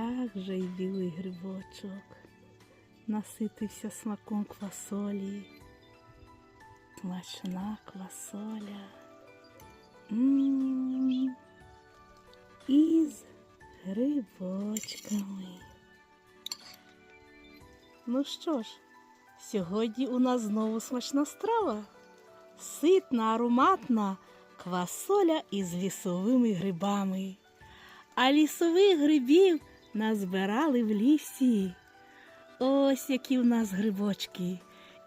Ах же й білий грибочок, наситився смаком квасолі. Смачна квасоля. М, Із грибочками. Ну що ж, сьогодні у нас знову смачна страва. Ситна, ароматна квасоля із лісовими грибами. А лісових грибів назбирали в лісі. Ось які в нас грибочки.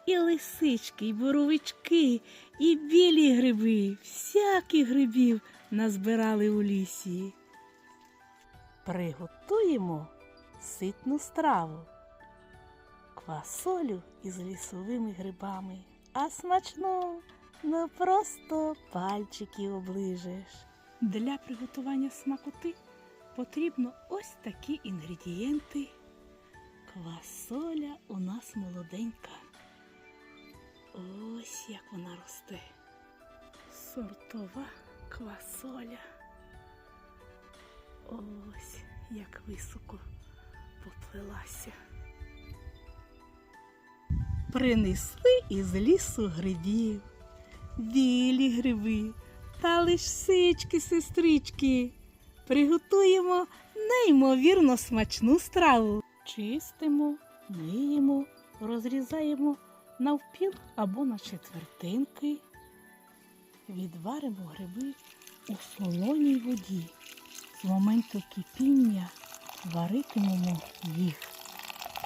І лисички, і боровички, і білі гриби, всяких грибів назбирали у лісі. Приготуємо ситну страву. Квасолю із лісовими грибами, а смачно, ну просто пальчики оближеш. Для приготування смакоти потрібно ось такі інгредієнти. Квасоля у нас молоденька. Ось як вона росте. Сортова квасоля. Ось як високо поплилася. Принесли із лісу грибів, білі гриби та лисички, сестрички. Приготуємо неймовірно смачну страву. Чистимо, миємо, розрізаємо навпіл або на четвертинки. Відваримо гриби у солоній воді. З моменту кипіння варитимемо їх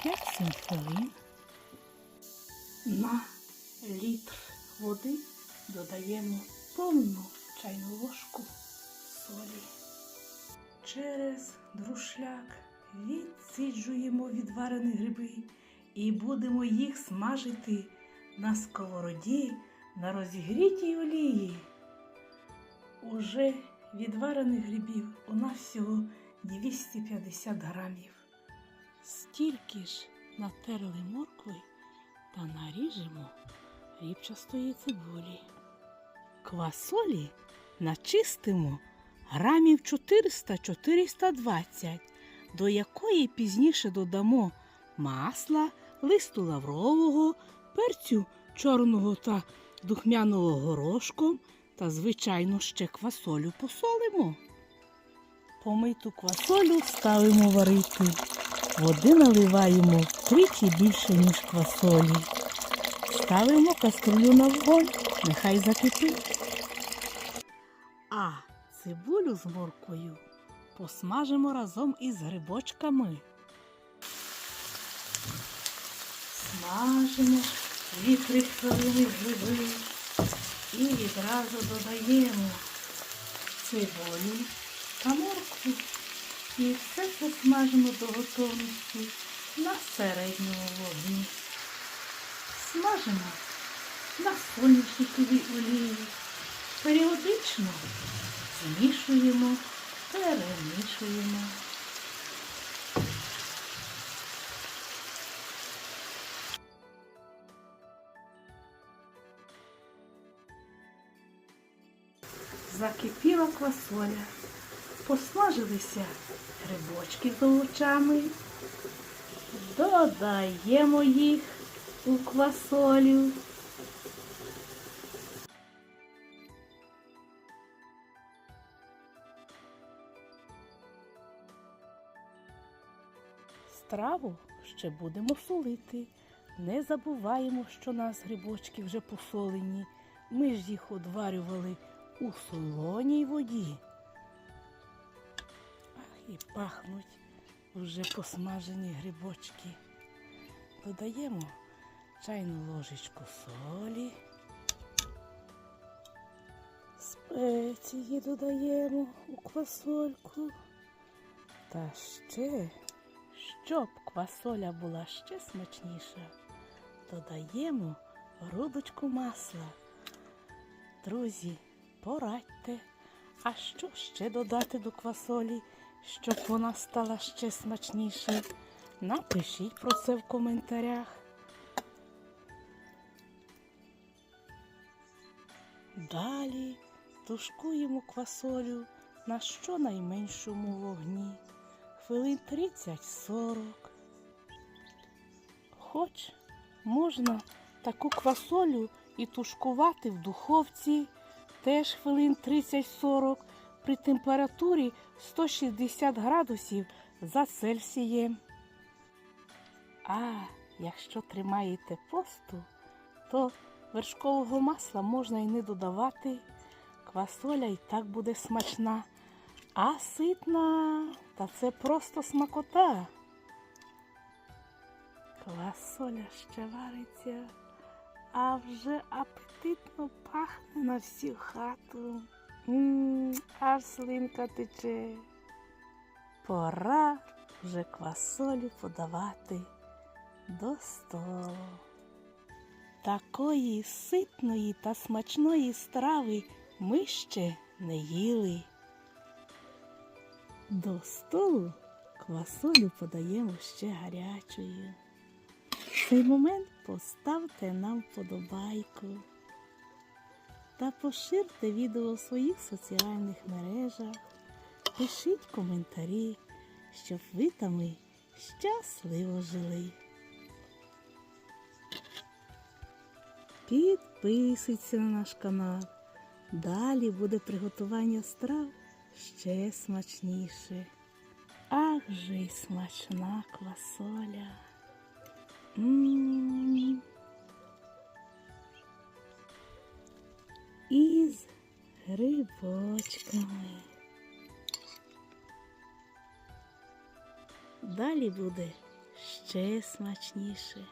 5-7 хвилин. На літр води додаємо повну чайну ложку солі. Через друшляк відсиджуємо відварені гриби і будемо їх смажити на сковороді на розігрітій олії. Уже відварених грибів у нас всього 250 грамів. Стільки ж натерли моркви та наріжемо рібчастої цибулі. Квасолі начистимо грамів 400-420, до якої пізніше додамо масла, листу лаврового, перцю чорного та духмяного горошком та, звичайно, ще квасолю посолимо. Помиту квасолю ставимо варити. Води наливаємо втричі більше, ніж квасолі. Ставимо каструлю на вогонь, нехай закипить. А цибулю з морквою посмажимо разом із грибочками. Смажимо 2-3 хвилини гриби і відразу додаємо цибулю та моркву. І все це смажимо до готовності на середньому вогні. Смажимо на соняшниковій олії. Періодично змішуємо, перемішуємо. Закипіла квасоля. Посмажилися грибочки з овочами. Додаємо їх у квасолю. Страву ще будемо солити. Не забуваємо, що нас грибочки вже посолені. Ми ж їх одварювали у солоній воді. Ах, і пахнуть вже посмажені грибочки. Додаємо чайну ложечку солі. Спеції додаємо у квасольку. Та ще, щоб квасоля була ще смачніша, додаємо грудочку масла. Друзі, порадьте, а що ще додати до квасолі, щоб вона стала ще смачніше? Напишіть про це в коментарях. Далі тушкуємо квасолю на щонайменшому вогні. Хвилин 30-40. Хоч можна таку квасолю і тушкувати в духовці теж хвилин 30-40 при температурі 160 градусів за Цельсієм. А якщо тримаєте посту, то вершкового масла можна і не додавати. Квасоля і так буде смачна, а ситна, та це просто смакота. Квасоля ще вариться, а вже апетитно пахне на всю хату. М, Аж слинка тече. Пора вже квасолю подавати до столу. Такої ситної та смачної страви ми ще не їли. До столу квасолю подаємо ще гарячою. В цей момент поставте нам вподобайку та поширте відео у своїх соціальних мережах. Пишіть коментарі, щоб ви та ми щасливо жили. Підписуйтесь на наш канал. Далі буде приготування страв ще смачніше. Ах же й смачна квасоля. М. Із грибочками. Далі буде ще смачніше.